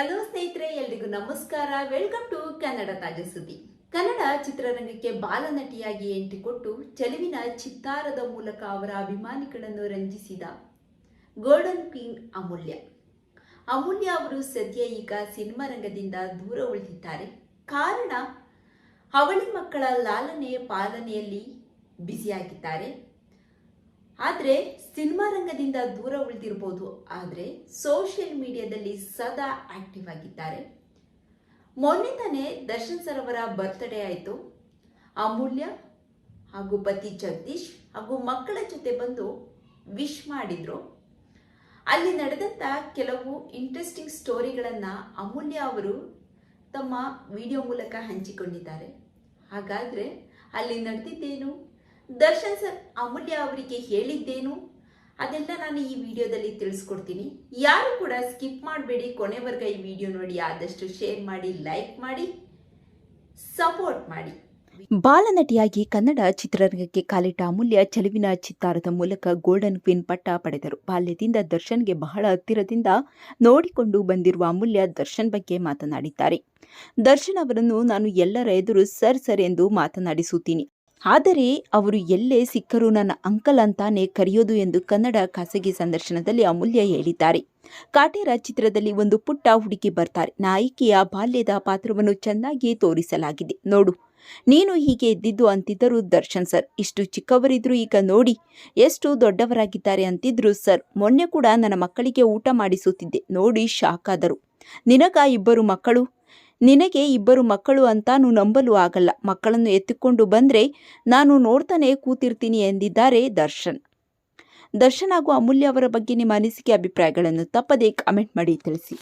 Hello ಸ್ನೇಹಿತರೆ, ಎಲ್ರಿಗೂ ನಮಸ್ಕಾರ. ವೆಲ್ಕಮ್ ಟು ಕನ್ನಡ ತಾಜಾ ಸುದ್ದಿ. ಕನ್ನಡ ಚಿತ್ರರಂಗಕ್ಕೆ ಬಾಲನಟಿಯಾಗಿ ಎಂಟ್ರಿ ಕೊಟ್ಟು ಚೆಲುವಿನ ಚಿತ್ತಾರದ ಮೂಲಕ ಅವರ ಅಭಿಮಾನಿಗಳನ್ನು ರಂಜಿಸಿದ ಗೋಲ್ಡನ್ ಕ್ವೀನ್ ಅಮೂಲ್ಯ. ಅಮೂಲ್ಯ ಅವರು ಸದ್ಯ ಈಗ ಸಿನಿಮಾ ರಂಗದಿಂದ ದೂರ ಉಳಿದಿದ್ದಾರೆ. ಕಾರಣ, ಅವಳಿ ಮಕ್ಕಳ ಲಾಲನೆ ಪಾಲನೆಯಲ್ಲಿ ಬ್ಯುಸಿಯಾಗಿದ್ದಾರೆ. ಆದರೆ ಸಿನಿಮಾ ರಂಗದಿಂದ ದೂರ ಉಳಿದಿರ್ಬೋದು, ಆದರೆ ಸೋಷಿಯಲ್ ಮೀಡಿಯಾದಲ್ಲಿ ಸದಾ ಆಕ್ಟಿವ್ ಆಗಿದ್ದಾರೆ. ಮೊನ್ನೆ ತಾನೇ ದರ್ಶನ್ ಸರ್ ಅವರ ಬರ್ತ್ಡೇ ಆಯಿತು. ಅಮೂಲ್ಯ ಹಾಗೂ ಪತಿ ಜಗದೀಶ್ ಹಾಗೂ ಮಕ್ಕಳ ಜೊತೆ ಬಂದು ವಿಶ್ ಮಾಡಿದ್ರು. ಅಲ್ಲಿ ನಡೆದಂಥ ಕೆಲವು ಇಂಟ್ರೆಸ್ಟಿಂಗ್ ಸ್ಟೋರಿಗಳನ್ನು ಅಮೂಲ್ಯ ಅವರು ತಮ್ಮ ವಿಡಿಯೋ ಮೂಲಕ ಹಂಚಿಕೊಂಡಿದ್ದಾರೆ. ಹಾಗಾದರೆ ಅಲ್ಲಿ ನಡೆದಿದ್ದೇನು? ದರ್ಶನ್ ಸರ್, ಅಮೂಲ್ಯ ಅವರಿಗೆ ಹೇಳಿದ್ದೇನು? ಅದೆಲ್ಲ ನಾನು ಈ ವಿಡಿಯೋದಲ್ಲಿ ತಿಳಿಸ್ಕೊಡ್ತೀನಿ. ಯಾರು ಕೂಡ ಸ್ಕಿಪ್ ಮಾಡಬೇಡಿ, ಕೊನೆವರೆಗೆ ಈ ವಿಡಿಯೋ ನೋಡಿ, ಆದಷ್ಟು ಶೇರ್ ಮಾಡಿ, ಲೈಕ್ ಮಾಡಿ, ಸಪೋರ್ಟ್ ಮಾಡಿ. ಬಾಲನಟಿಯಾಗಿ ಕನ್ನಡ ಚಿತ್ರರಂಗಕ್ಕೆ ಕಾಲಿಟ್ಟ ಅಮೂಲ್ಯ ಚೆಲುವಿನ ಚಿತ್ತಾರದ ಮೂಲಕ ಗೋಲ್ಡನ್ ಕ್ವೀನ್ ಪಟ್ಟ ಪಡೆದರು. ಬಾಲ್ಯದಿಂದ ದರ್ಶನ್ಗೆ ಬಹಳ ಹತ್ತಿರದಿಂದ ನೋಡಿಕೊಂಡು ಬಂದಿರುವ ಅಮೂಲ್ಯ ದರ್ಶನ್ ಬಗ್ಗೆ ಮಾತನಾಡಿದ್ದಾರೆ. ದರ್ಶನ್ ಅವರನ್ನು ನಾನು ಎಲ್ಲರ ಎದುರು ಸರ್ ಸರ್ ಎಂದು ಮಾತನಾಡಿಸುತ್ತೀನಿ. ಆದರೆ ಅವರು ಎಲ್ಲೇ ಸಿಕ್ಕರೂ ನನ್ನ ಅಂಕಲ್ ಅಂತಾನೆ ಕರೆಯೋದು ಎಂದು ಕನ್ನಡ ಖಾಸಗಿ ಸಂದರ್ಶನದಲ್ಲಿ ಅಮೂಲ್ಯ ಹೇಳಿದ್ದಾರೆ. ಕಾಟೇರ ಚಿತ್ರದಲ್ಲಿ ಒಂದು ಪುಟ್ಟ ಹುಡುಗಿ ಬರ್ತಾರೆ. ನಾಯಕಿಯ ಬಾಲ್ಯದ ಪಾತ್ರವನ್ನು ಚೆನ್ನಾಗಿ ತೋರಿಸಲಾಗಿದೆ. ನೋಡು. ನೀನು ಹೀಗೆ ಇದ್ದಿದ್ದು ಅಂತಿದ್ದರು ದರ್ಶನ್ ಸರ್, ಇಷ್ಟು ಚಿಕ್ಕವರಿದ್ರು ಈಗ ನೋಡಿ, ಎಷ್ಟು ದೊಡ್ಡವರಾಗಿದ್ದಾರೆ ಅಂತಿದ್ರು ಸರ್, ಮೊನ್ನೆ ಕೂಡ ನನ್ನ ಮಕ್ಕಳಿಗೆ ಊಟ ಮಾಡಿಸುತ್ತಿದ್ದೆ. ನೋಡಿ, ಶಾಕ್ ಆದರು. ನಿನಗ ಇಬ್ಬರು ಮಕ್ಕಳು? ನಿನಗೆ ಇಬ್ಬರು ಮಕ್ಕಳು ಅಂತಾನು ನಂಬಲು ಆಗಲ್ಲ. ಮಕ್ಕಳನ್ನು ಎತ್ತಿಕೊಂಡು ಬಂದರೆ ನಾನು ನೋಡ್ತಾನೆ ಕೂತಿರ್ತೀನಿ ಎಂದಿದ್ದಾರೆ ದರ್ಶನ್. ದರ್ಶನ್ ಹಾಗೂ ಅಮೂಲ್ಯ ಅವರ ಬಗ್ಗೆ ನಿಮ್ಮ ಅನಿಸಿಕೆ, ಅಭಿಪ್ರಾಯಗಳನ್ನು ತಪ್ಪದೇ ಕಮೆಂಟ್ ಮಾಡಿ ತಿಳಿಸಿ.